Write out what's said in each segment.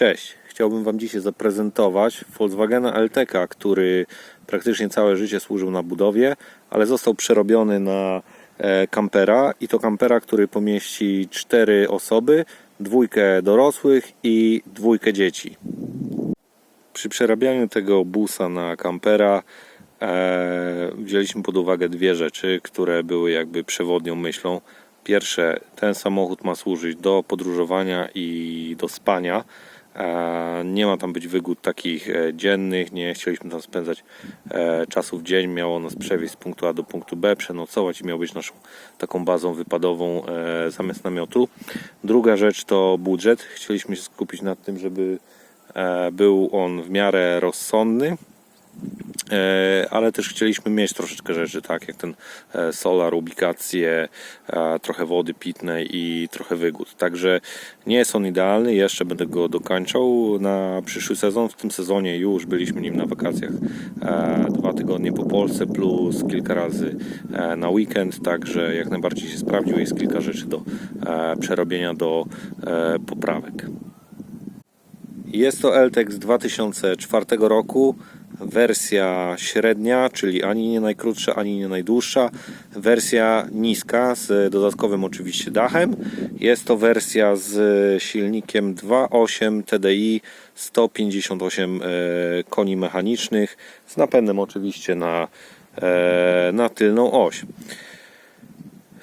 Cześć, chciałbym Wam dzisiaj zaprezentować Volkswagena LTK, który praktycznie całe życie służył na budowie, ale został przerobiony na e, kampera i to kampera, który pomieści cztery osoby, dwójkę dorosłych i dwójkę dzieci. Przy przerabianiu tego busa na kampera e, wzięliśmy pod uwagę dwie rzeczy, które były jakby przewodnią myślą. Pierwsze, ten samochód ma służyć do podróżowania i do spania. E, nie ma tam być wygód takich e, dziennych, nie chcieliśmy tam spędzać e, czasu w dzień. Miało nas przewieźć z punktu A do punktu B, przenocować i miał być naszą taką bazą wypadową zamiast namiotu. Druga rzecz to budżet. Chcieliśmy się skupić na tym, żeby był on w miarę rozsądny. E, ale też chcieliśmy mieć troszeczkę rzeczy, tak jak ten e, solar, ubikację, e, trochę wody pitnej i trochę wygód. Także nie jest on idealny, jeszcze będę go dokończał na przyszły sezon. W tym sezonie już byliśmy nim na wakacjach dwa tygodnie po Polsce plus kilka razy na weekend, także jak najbardziej się sprawdził. Jest kilka rzeczy do przerobienia, do poprawek. Jest to LTEC z 2004 roku, wersja średnia, czyli ani nie najkrótsza, ani nie najdłuższa, wersja niska z dodatkowym oczywiście dachem. Jest to wersja z silnikiem 2.8 TDI 158 e, koni mechanicznych z napędem oczywiście na, e, na tylną oś.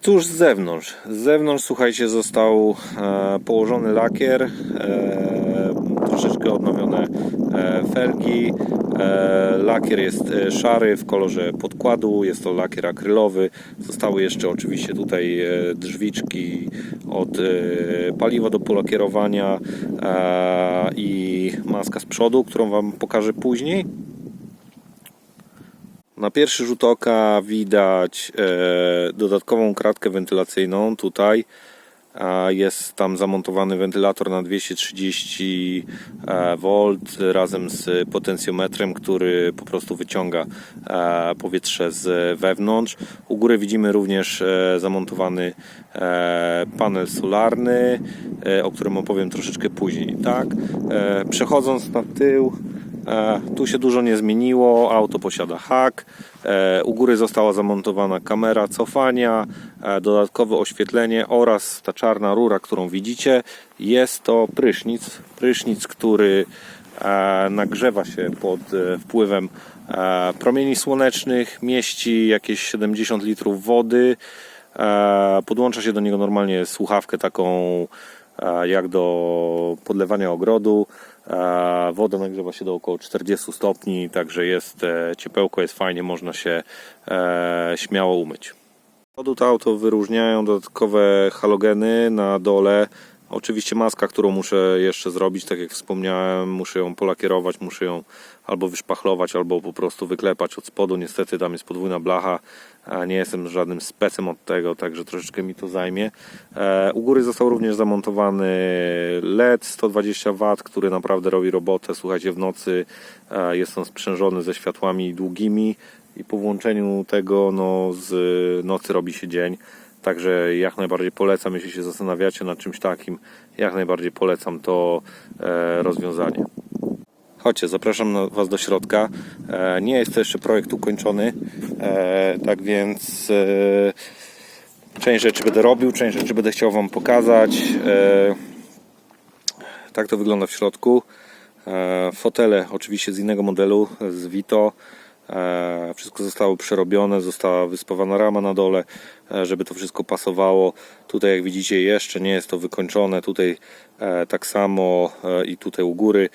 Cóż z zewnątrz? Z zewnątrz, słuchajcie, został e, położony lakier, e, troszeczkę odnowione e, felgi. E, lakier jest e, szary w kolorze podkładu, jest to lakier akrylowy. Zostały jeszcze oczywiście tutaj drzwiczki od paliwa do polakierowania i maska z przodu, którą Wam pokażę później. Na pierwszy rzut oka widać dodatkową kratkę wentylacyjną tutaj. Jest tam zamontowany wentylator na 230 e, V razem z potencjometrem, który po prostu wyciąga e, powietrze z wewnątrz. U góry widzimy również e, zamontowany panel solarny, o którym opowiem troszeczkę później. Tak, przechodząc na tył, Tu się dużo nie zmieniło. Auto posiada hak. E, U góry została zamontowana kamera cofania, e, dodatkowe oświetlenie oraz ta czarna rura, którą widzicie. Jest to prysznic. Prysznic, który e, nagrzewa się pod e, wpływem e, promieni słonecznych, mieści jakieś 70 litrów wody. E, Podłącza się do niego normalnie słuchawkę taką e, jak do podlewania ogrodu. E, Woda nagrzewa się do około 40 stopni, także jest e, ciepełko, jest fajnie, można się e, śmiało umyć. Przodu to auto wyróżniają dodatkowe halogeny na dole. Oczywiście maska, którą muszę jeszcze zrobić, tak jak wspomniałem, muszę ją polakierować, muszę ją albo wyszpachlować, albo po prostu wyklepać od spodu. Niestety tam jest podwójna blacha, a nie jestem żadnym specem od tego, także troszeczkę mi to zajmie. E, U góry został również zamontowany LED 120 W, który naprawdę robi robotę. Słuchajcie, w nocy e, jest on sprzężony ze światłami długimi i po włączeniu tego no, z nocy robi się dzień. Także jak najbardziej polecam, jeśli się zastanawiacie nad czymś takim, jak najbardziej polecam to e, rozwiązanie. Chodźcie, zapraszam Was do środka. E, nie jest to jeszcze projekt ukończony, e, tak więc część rzeczy będę robił, część rzeczy będę chciał Wam pokazać. Tak to wygląda w środku. Fotele oczywiście z innego modelu, z Vito. E, Wszystko zostało przerobione, została wyspawana rama na dole, e, żeby to wszystko pasowało. Tutaj jak widzicie jeszcze nie jest to wykończone, tutaj e, tak samo i tutaj u góry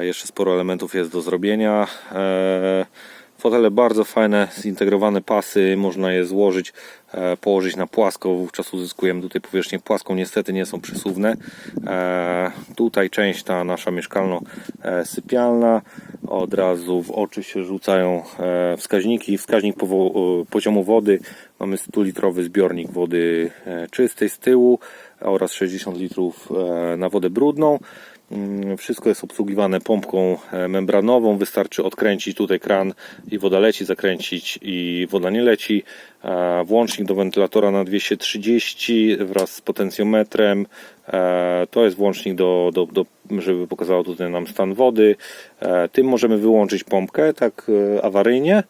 jeszcze sporo elementów jest do zrobienia. E, Fotele bardzo fajne, zintegrowane pasy, można je złożyć, e, położyć na płasko, wówczas uzyskujemy tutaj powierzchnię płaską, niestety nie są przysuwne. E, Tutaj część ta nasza mieszkalno-sypialna, od razu w oczy się rzucają e, wskaźniki, wskaźnik poziomu wody, mamy 100-litrowy zbiornik wody e, czystej z tyłu oraz 60 litrów e, na wodę brudną. Mm, Wszystko jest obsługiwane pompką e, membranową. Wystarczy odkręcić tutaj kran i woda leci, zakręcić i woda nie leci. E, Włącznik do wentylatora na 230 wraz z potencjometrem. E, To jest włącznik do, do, do żeby pokazało tutaj nam stan wody. Tym możemy wyłączyć pompkę tak awaryjnie,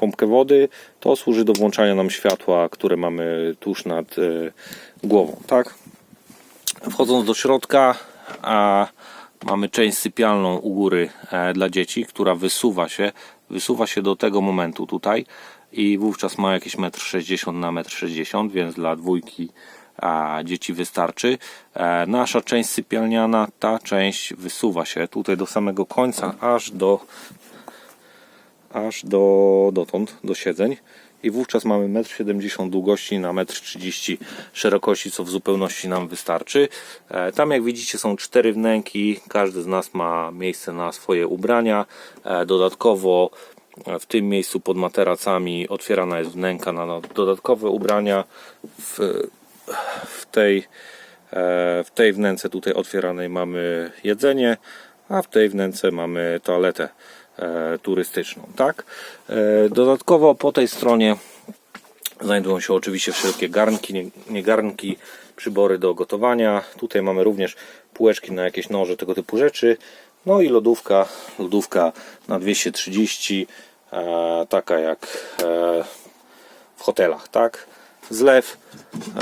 pompkę wody. To służy do włączania nam światła, które mamy tuż nad głową, tak? Wchodząc do środka, a mamy część sypialną u góry e, dla dzieci, która wysuwa się, wysuwa się do tego momentu tutaj i wówczas ma jakieś 1,60 m na 1,60 m, więc dla dwójki a, dzieci wystarczy. E, nasza część sypialniana, ta część wysuwa się tutaj do samego końca, aż do aż do, dotąd, do siedzeń. I wówczas mamy 1,70 m długości na 1,30 m szerokości, co w zupełności nam wystarczy. E, Tam, jak widzicie, są cztery wnęki. Każdy z nas ma miejsce na swoje ubrania. E, Dodatkowo e, w tym miejscu pod materacami otwierana jest wnęka na dodatkowe ubrania. W, w tej w tej wnęce tutaj otwieranej mamy jedzenie, a w tej wnęce mamy toaletę turystyczną, tak? E, Dodatkowo po tej stronie znajdują się oczywiście wszelkie garnki, nie- garnki, przybory do gotowania. Tutaj mamy również półeczki na jakieś noże, tego typu rzeczy. No i lodówka, lodówka na 230, e, taka jak e, w hotelach, tak? Zlew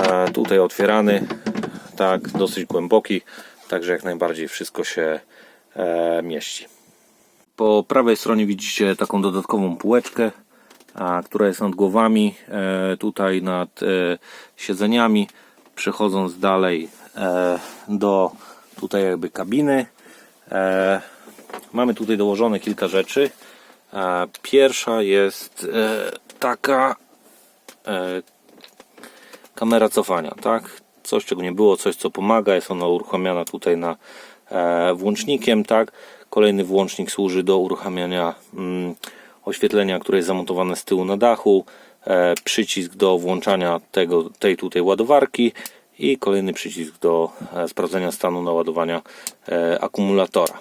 e, tutaj otwierany, tak, dosyć głęboki, także jak najbardziej wszystko się e, mieści. Po prawej stronie widzicie taką dodatkową półeczkę, a, która jest nad głowami, e, tutaj nad e, siedzeniami. Przechodząc dalej e, do tutaj jakby kabiny, e, mamy tutaj dołożone kilka rzeczy. E, pierwsza jest e, taka e, kamera cofania, tak? Coś czego nie było, coś co pomaga, jest ona uruchamiana tutaj na e, włącznikiem, tak? Kolejny włącznik służy do uruchamiania mm, oświetlenia, które jest zamontowane z tyłu na dachu, e, przycisk do włączania tego, tej tutaj ładowarki i kolejny przycisk do e, sprawdzenia stanu naładowania e, akumulatora.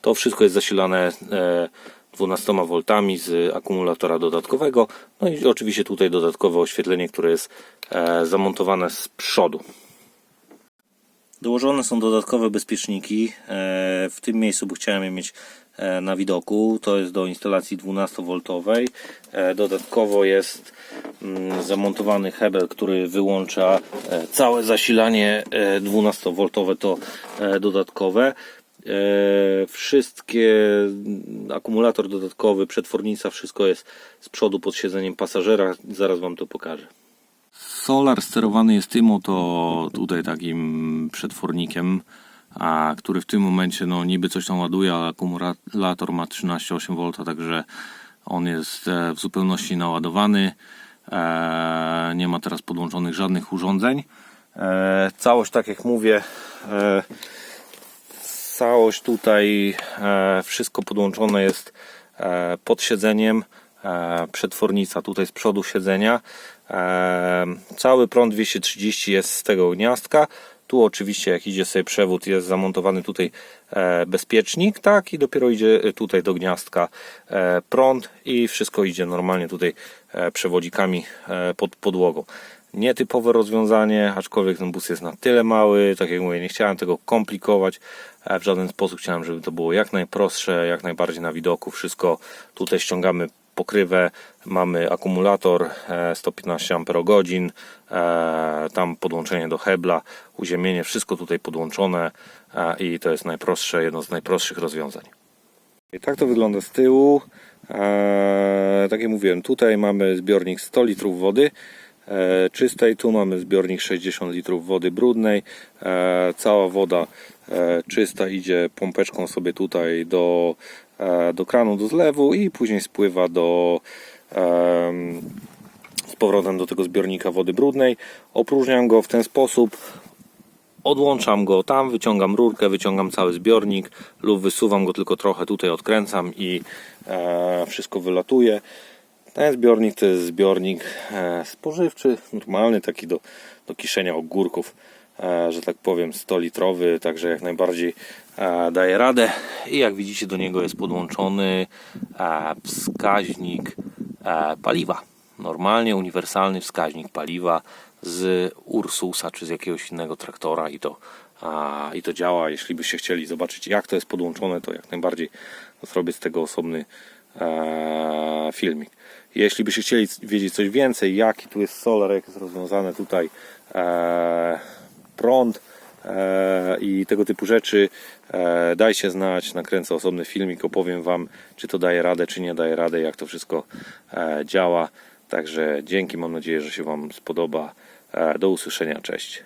To wszystko jest zasilane e, 12 V z akumulatora dodatkowego. No i oczywiście tutaj dodatkowe oświetlenie, które jest zamontowane z przodu. Dołożone są dodatkowe bezpieczniki. e, W tym miejscu, bo chciałem je mieć e, na widoku. To jest do instalacji 12V. E, Dodatkowo jest mm, zamontowany hebel, który wyłącza całe zasilanie 12V to dodatkowe. Wszystkie mm, akumulator dodatkowy, przetwornica, wszystko jest z przodu pod siedzeniem pasażera. Zaraz Wam to pokażę. Solar sterowany jest tym oto tutaj takim przetwornikiem, a, który w tym momencie no niby coś tam ładuje, ale akumulator ma 13,8 V, także on jest e, w zupełności naładowany. E, nie ma teraz podłączonych żadnych urządzeń. E, całość, tak jak mówię, całość tutaj, wszystko podłączone jest pod siedzeniem, przetwornica tutaj z przodu siedzenia. E, cały prąd 230 jest z tego gniazdka. Tu oczywiście jak idzie sobie przewód jest zamontowany tutaj e, bezpiecznik, tak i dopiero idzie tutaj do gniazdka e, prąd i wszystko idzie normalnie tutaj e, przewodzikami e, pod podłogą. Nietypowe rozwiązanie, aczkolwiek ten bus jest na tyle mały, tak jak mówię, nie chciałem tego komplikować, e, w żaden sposób chciałem, żeby to było jak najprostsze, jak najbardziej na widoku, wszystko tutaj ściągamy pokrywę, mamy akumulator e, 115 Ah, e, tam podłączenie do hebla, uziemienie, wszystko tutaj podłączone e, i to jest najprostsze, jedno z najprostszych rozwiązań. I tak to wygląda z tyłu. E, tak jak mówiłem, tutaj mamy zbiornik 100 litrów wody e, czystej, tu mamy zbiornik 60 litrów wody brudnej. E, cała woda e, czysta idzie pompeczką sobie tutaj do, e, do kranu, do zlewu i później spływa do z powrotem do tego zbiornika wody brudnej. Opróżniam go w ten sposób. Odłączam go tam, wyciągam rurkę, wyciągam cały zbiornik lub wysuwam go tylko trochę, tutaj odkręcam i e, wszystko wylatuje. Ten zbiornik to jest zbiornik e, spożywczy, normalny, taki do, do kiszenia ogórków, e, że tak powiem 100 litrowy, także jak najbardziej e, daje radę. I jak widzicie do niego jest podłączony e, wskaźnik e, paliwa. Normalnie uniwersalny wskaźnik paliwa z Ursusa czy z jakiegoś innego traktora i to i to działa. Jeśli byście chcieli zobaczyć, jak to jest podłączone, to jak najbardziej zrobię z tego osobny e, filmik. Jeśli byście chcieli wiedzieć coś więcej, jaki tu jest solar, jak jest rozwiązane tutaj e, prąd e, i tego typu rzeczy, e, dajcie znać, nakręcę osobny filmik, opowiem Wam, czy to daje radę, czy nie daje radę, jak to wszystko e, działa. Także dzięki, mam nadzieję, że się Wam spodoba. Do usłyszenia, cześć.